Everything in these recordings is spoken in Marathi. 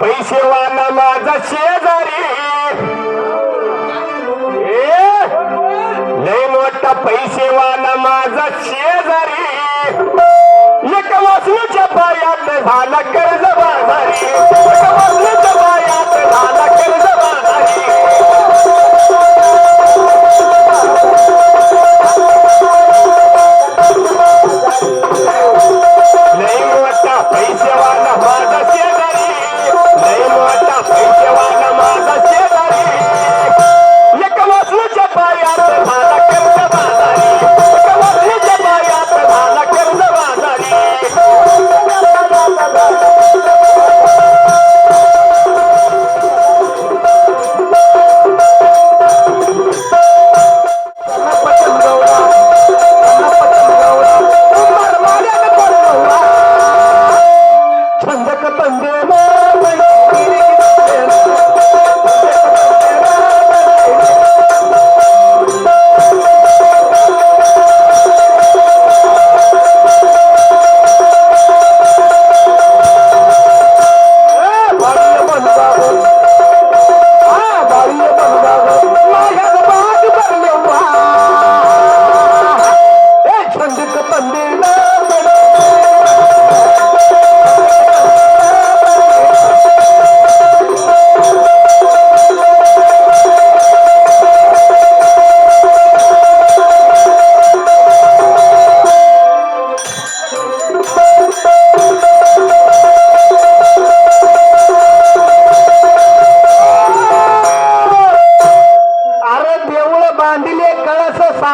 पैसेवाला माझा शेजारी. ए, लय मोठा पैसेवाला माझा शेजारी. एक वासनीच्या पायात झाला कर्ज बाजारी.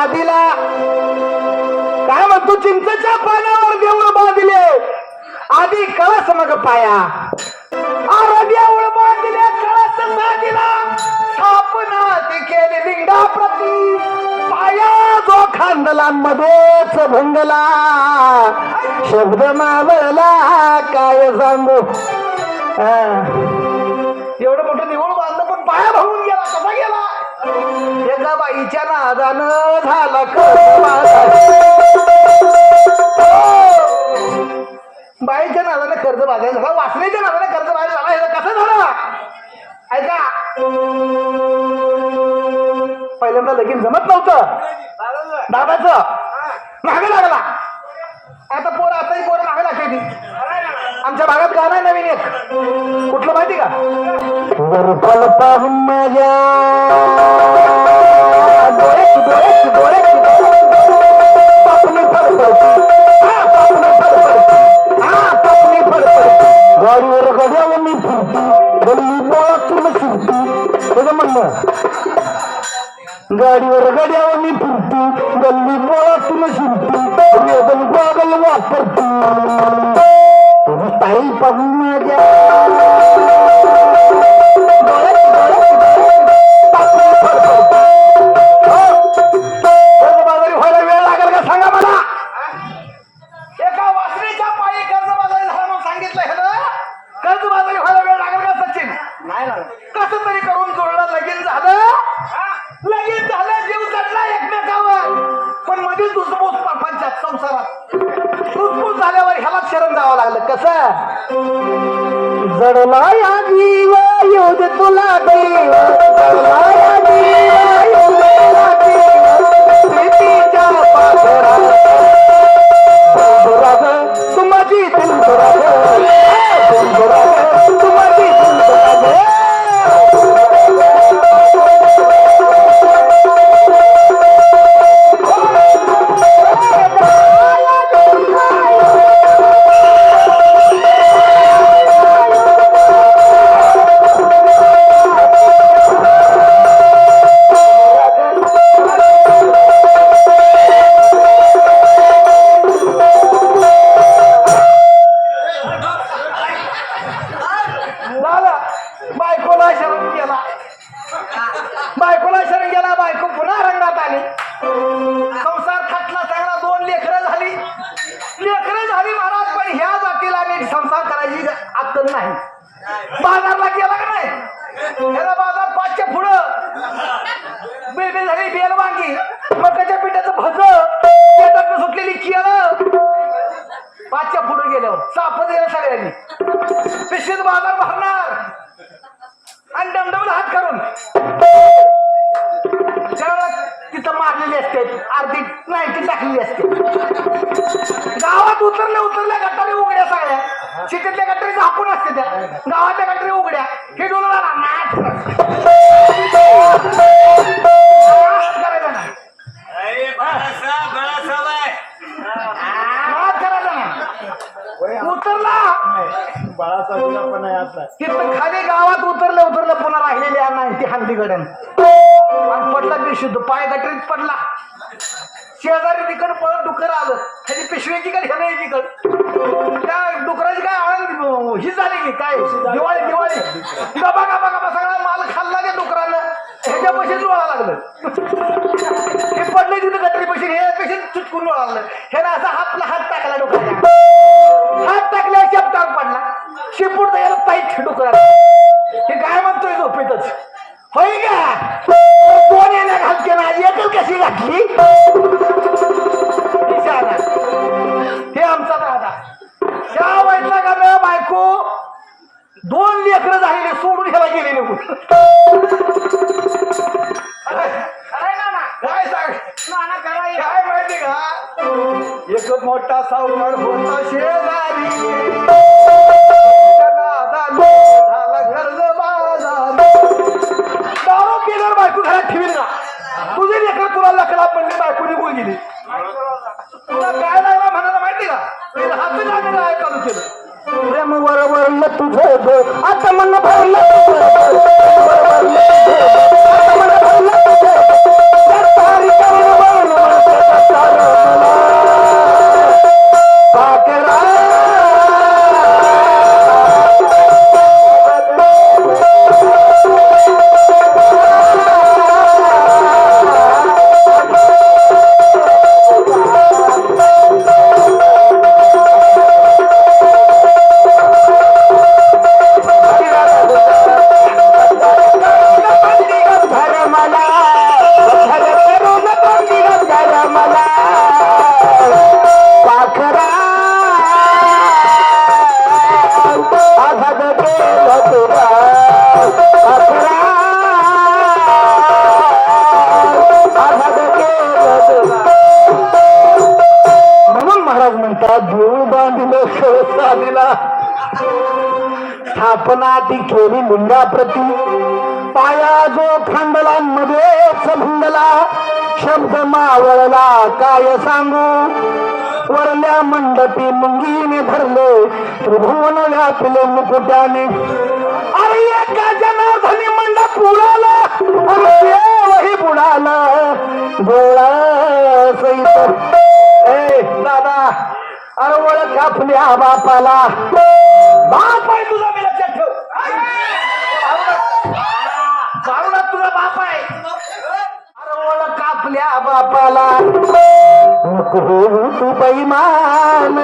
कळस काय म्हणतो चिंचेच्या पानावर देऊळ बांधले. आधी कळस मग पाया. अरे देऊळ बांधिले कळस साधीला स्थापना ती केली लिंगा प्रती पाया जो खांदला मध्येच भंगला. शब्द मावला काय सांगू? एवढं मोठं देऊळ बांधलं पण पाया भाऊन गेला कसा गेला? एका बाईच्या नादानं झाला कर्ज बाईच्या नादानं कर्ज बाजायला झाला वासनेच्या नादानं कर्ज बाजायला झाला. हे कसं झालं? ऐका. पहिल्यांदा लगीन जमत नव्हतं. दादाचं. मागे लागला. आता पोर आताही पोर मागे लागते ती आमच्या भागात गाणं नवीन एक. कुठलं माहिती का? वर पाहून माझ्या डोळ्याची डोळ्याची डोळ्याची हा पापणी फडफडती गाडीवर गड्यावर मी फिरती गल्ली बोळातून फिरती. तुझं म्हणणं गाडीवर गड्यावर मी फिरती गल्ली कसं? जडला या जीव येऊ दे तुला देव. जडला या जीव. काही अक्कल नाही. बाजारला गेला का नाही? याला बाजार पाचच्या पुढं. बेबे झाली बेल वांगी. मकाच्या पिठाचं भज. शेतात सुटलेली केळ. पाचच्या पुढे गेल्यावर चापत गेलं सगळ्यांनी. पिशवीत बाजार भरणार. आणि डमडमला हात करून. तिथं मारलेली असते. अर्धी नाईन्टी टाकलेली असते. गावात उतरल्या उतरल्या शेतीतल्या गटारी झाकून असते त्या. गावातल्या गटारी उघड्या. हे करायचं ना बाळासाहेब बाळासाहेब ना उतरला. पण आता तिथं खाली गावात उतरलं उतरलं पुन्हा राहिलेली आहे नाईन्टी हंडी शुद्ध पाय गटरीत पडला. शेजारी तिकड पळत डुकर आलं. त्याची पिशवी एकीकडे ह्यानं तिकड त्या डुकराची काय आळंद ही झाली की काय? दिवाळी दिवाळी. गबा गबा गबा सगळा माल खाल्ला त्या डुकरानं. ह्याच्या पैसे लोळा लागलं. हे पडले तिथं गटरी पैसे हे पैसे चुटकून लोळा लागलं. ह्यानं असा हातला हात टाकला डुकराच्या हात टाकल्या शेपटावर पडला. शेपूट द्यायला ताईट डुकराला. हे काय म्हणतोय झोपेतच? होय का? दोन येण्या घालते ना एकच कशी घातली. हे आमचा दादा. त्या वैतला का बायको? दोन लेकरं झालेले सोडून ह्याला गेले निघून. काय सांग? काय माहिती का? एक मोठा सावकार होता शेजारी. निघून गेली. तुला काय लागला म्हणाला माहिती का? तिला हात लागलेलं आहे चालू केलं प्रेम वरवरलं तुझं आता मन भरलं. बांधिलं स्थापना ती केली लिंगाप्रती पाया जो खांडलांमध्ये भंगला शब्द मावळला काय सांगू? वरल्या मंडपी मुंगीने धरले. त्रिभुवन व्यापले मुकुट्याने अरे एका जनाधनी मंडप उडाला. अरे देवही बुडाला. गोळा सहित आपल्या बापाला. बाप आहे तुझा मी लक्षात ठेव बाळूनाथ तुझा बाप आहे. अरे ओळख आपल्या बापाला. नको तू बैमान.